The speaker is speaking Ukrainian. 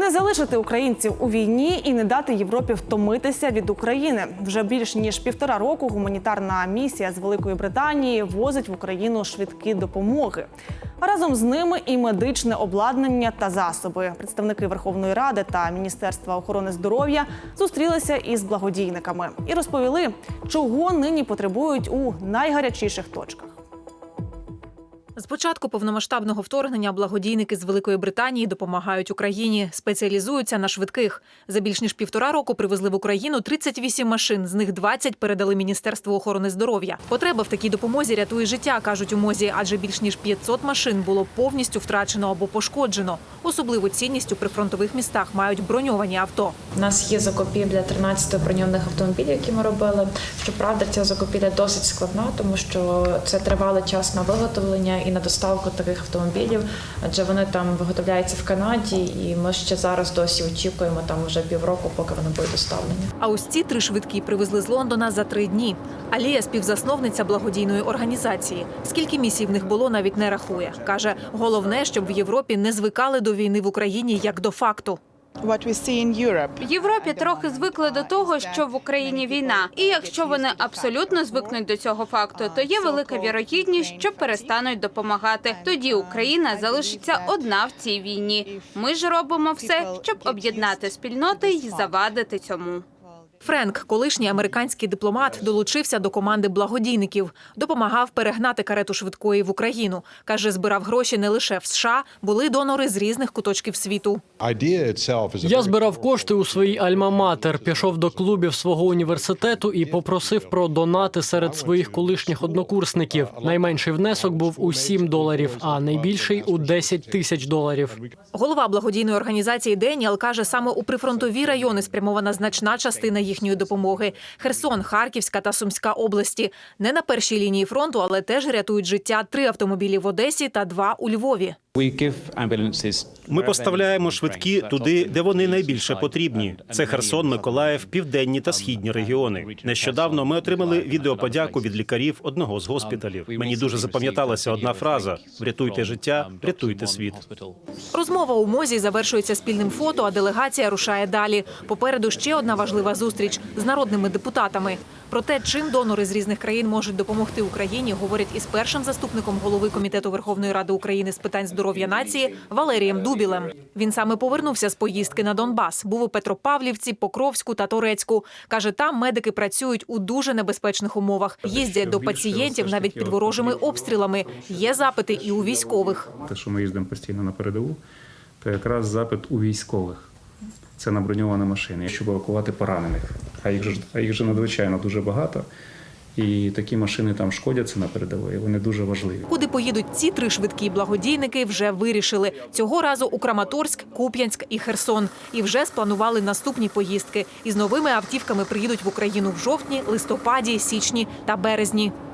Не залишити українців у війні і не дати Європі втомитися від України. Вже більш ніж півтора року гуманітарна місія з Великої Британії возить в Україну швидкі допомоги. А разом з ними і медичне обладнання та засоби. Представники Верховної Ради та Міністерства охорони здоров'я зустрілися із благодійниками і розповіли, чого нині потребують у найгарячіших точках. З початку повномасштабного вторгнення благодійники з Великої Британії допомагають Україні, спеціалізуються на швидких. За більш ніж півтора року привезли в Україну 38 машин, з них 20 передали Міністерству охорони здоров'я. Потреба в такій допомозі рятує життя, кажуть у мозі, адже більш ніж 500 машин було повністю втрачено або пошкоджено. Особливу цінність у прифронтових містах мають броньовані авто. У нас є закупівля 13 броньованих автомобілів, які ми робили. Щоправда, ця закупівля досить складна, тому що це тривалий час на виготовлення на доставку таких автомобілів, адже вони там виготовляються в Канаді, і ми ще зараз досі очікуємо там вже півроку, поки вони будуть доставлені. А ось ці три швидкі привезли з Лондона за три дні. Алія, співзасновниця благодійної організації. Скільки місій в них було, навіть не рахує. каже, головне, щоб в Європі не звикали до війни в Україні як до факту. В Європі трохи звикли до того, що в Україні війна, і якщо вони абсолютно звикнуть до цього факту, то є велика вірогідність, що перестануть допомагати. Тоді Україна залишиться одна в цій війні. Ми ж робимо все, щоб об'єднати спільноти і завадити цьому. Френк, колишній американський дипломат, долучився до команди благодійників, допомагав перегнати карету швидкої в Україну. каже, збирав гроші не лише в США, були донори з різних куточків світу. Я збирав кошти у своїй альма-матер, пішов до клубів свого університету і попросив про донати серед своїх колишніх однокурсників. Найменший внесок був у 7 доларів, а найбільший у 10 тисяч доларів. Голова благодійної організації Деніел каже, саме у прифронтові райони спрямована значна частина їхньої допомоги. Херсон, Харківська та Сумська області не на першій лінії фронту, але теж рятують життя три автомобілі в Одесі та два у Львові. Ми поставляємо швидкі туди, де вони найбільше потрібні. Це Херсон, Миколаїв, південні та східні регіони. Нещодавно ми отримали відеоподяку від лікарів одного з госпіталів. Мені дуже запам'яталася одна фраза: врятуйте життя, рятуйте світ. Розмова у мозі завершується спільним фото, а делегація рушає далі. Попереду ще одна важлива зустріч з народними депутатами. Про те, чим донори з різних країн можуть допомогти Україні, говорять із першим заступником голови комітету Верховної Ради України з питань здоров'я нації Валерієм Дубілем. Він саме повернувся з поїздки на Донбас. Був у Петропавлівці, Покровську та Торецьку. каже, там медики працюють у дуже небезпечних умовах. Їздять до пацієнтів навіть під ворожими обстрілами. Є запити і у військових. те, що ми їздимо постійно на передову, то якраз запит у військових. Це на броньовані машини, щоб евакувати поранених. А їх же, а їх же надзвичайно дуже багато. І такі машини там шкодяться на передовій, вони дуже важливі. Куди поїдуть ці три швидкі благодійники, вже вирішили. Цього разу у Краматорськ, Куп'янськ і Херсон. І вже спланували наступні поїздки. Із новими автівками приїдуть в Україну в жовтні, листопаді, січні та березні.